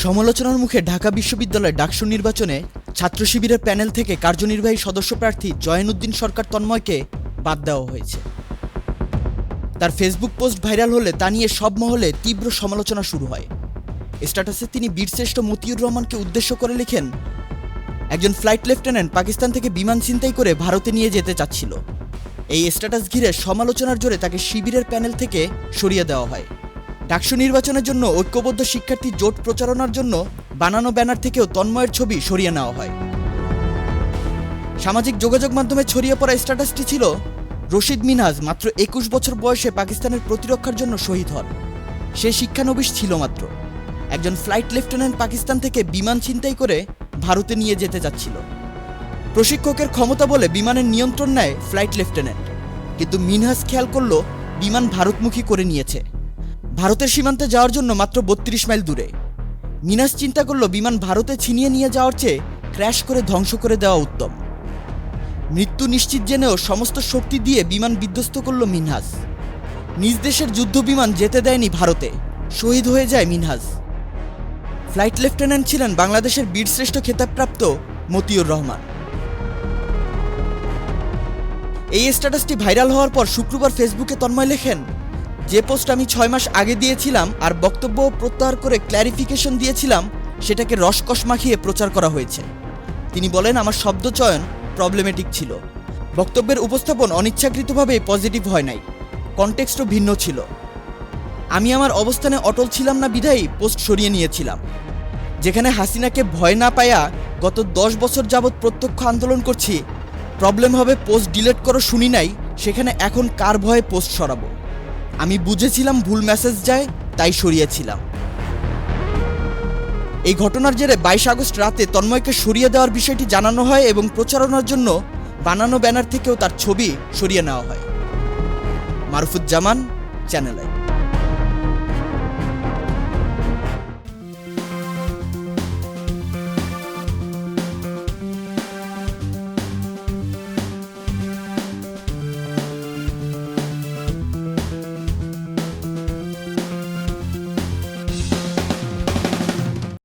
সমালোচনার মুখে ঢাকা বিশ্ববিদ্যালয় ডাকসু নির্বাচনে ছাত্র শিবিরের প্যানেল থেকে কার্যনির্বাহী সদস্য প্রার্থী জয়নুদ্দিন সরকার তন্ময়কে বাদ দেওয়া হয়েছে। তার ফেসবুক পোস্ট ভাইরাল হলে তা নিয়ে সব মহলে তীব্র সমালোচনা শুরু হয়। স্ট্যাটাসে তিনি বীরশ্রেষ্ঠ মতিউর রহমানকে উদ্দেশ্য করে লিখেন, একজন ফ্লাইট লেফটেন্যান্ট পাকিস্তান থেকে বিমান ছিনতাই করে ভারতে নিয়ে যেতে চাচ্ছিল। এই স্ট্যাটাস ঘিরে সমালোচনার জোরে তাকে শিবিরের প্যানেল থেকে সরিয়ে দেওয়া হয়। ডাকসু নির্বাচনের জন্য ঐক্যবদ্ধ শিক্ষার্থী জোট প্রচারণার জন্য বানানো ব্যানার থেকেও তন্ময়ের ছবি সরিয়ে নেওয়া হয়। সামাজিক যোগাযোগ মাধ্যমে ছড়িয়ে পড়া স্ট্যাটাসটি ছিল, রশিদ মিনহাজ মাত্র একুশ বছর বয়সে পাকিস্তানের প্রতিরক্ষার জন্য শহীদ হন। সে শিক্ষানবিশ ছিল মাত্র। একজন ফ্লাইট লেফটেন্যান্ট পাকিস্তান থেকে বিমান ছিনতাই করে ভারতে নিয়ে যেতে যাচ্ছিল প্রশিক্ষকের ক্ষমতা বলে বিমানের নিয়ন্ত্রণ নেয় ফ্লাইট লেফটেন্যান্ট। কিন্তু মিনহাজ খেয়াল করল, বিমান ভারতমুখী করে নিয়েছে। ভারতের সীমান্তে যাওয়ার জন্য মাত্র বত্রিশ মাইল দূরে। মিনাস চিন্তা করল বিমান ভারতে ছিনিয়ে নিয়ে যাওয়ার চেয়ে ক্র্যাশ করে ধ্বংস করে দেওয়া উত্তম। মৃত্যু নিশ্চিত জেনেও সমস্ত শক্তি দিয়ে বিমান বিধ্বস্ত করল মিনহাজ নিজ দেশের যুদ্ধ বিমান যেতে দেয়নি ভারতে। শহীদ হয়ে যায় মিনহাজ ফ্লাইট লেফটেন্যান্ট ছিলেন বাংলাদেশের বীরশ্রেষ্ঠ খেতাবপ্রাপ্ত মতিউর রহমান। এই স্ট্যাটাসটি ভাইরাল হওয়ার পর শুক্রবার ফেসবুকে তন্ময় লেখেন যে পোস্ট আমি ছয় মাস আগে দিয়েছিলাম আর বক্তব্য প্রত্যাহার করে ক্ল্যারিফিকেশন দিয়েছিলাম, সেটাকে রসকস মাখিয়ে প্রচার করা হয়েছে। তিনি বলেন, আমার শব্দ চয়ন প্রবলেমেটিক ছিল। বক্তব্যের উপস্থাপন অনিচ্ছাকৃতভাবে পজিটিভ হয় নাই। কনটেক্সটও ভিন্ন ছিল। আমি আমার অবস্থানে অটল ছিলাম না বিধায়ী পোস্ট সরিয়ে নিয়েছিলাম। যেখানে হাসিনাকে ভয় না পায়া গত দশ বছর যাবৎ প্রত্যক্ষ আন্দোলন করছি প্রবলেম হবে পোস্ট ডিলিট করো শুনি নাই, সেখানে এখন কার ভয়ে পোস্ট সরাবো? আমি বুঝেছিলাম ভুল মেসেজ যায়, তাই সরিয়েছিলাম। এই ঘটনার জেরে বাইশ আগস্ট রাতে তন্ময়কে সরিয়ে দেওয়ার বিষয়টি জানানো হয় এবং প্রচারণার জন্য বানানো ব্যানার থেকেও তার ছবি সরিয়ে নেওয়া হয়। মারুফুজ্জামান, চ্যানেলে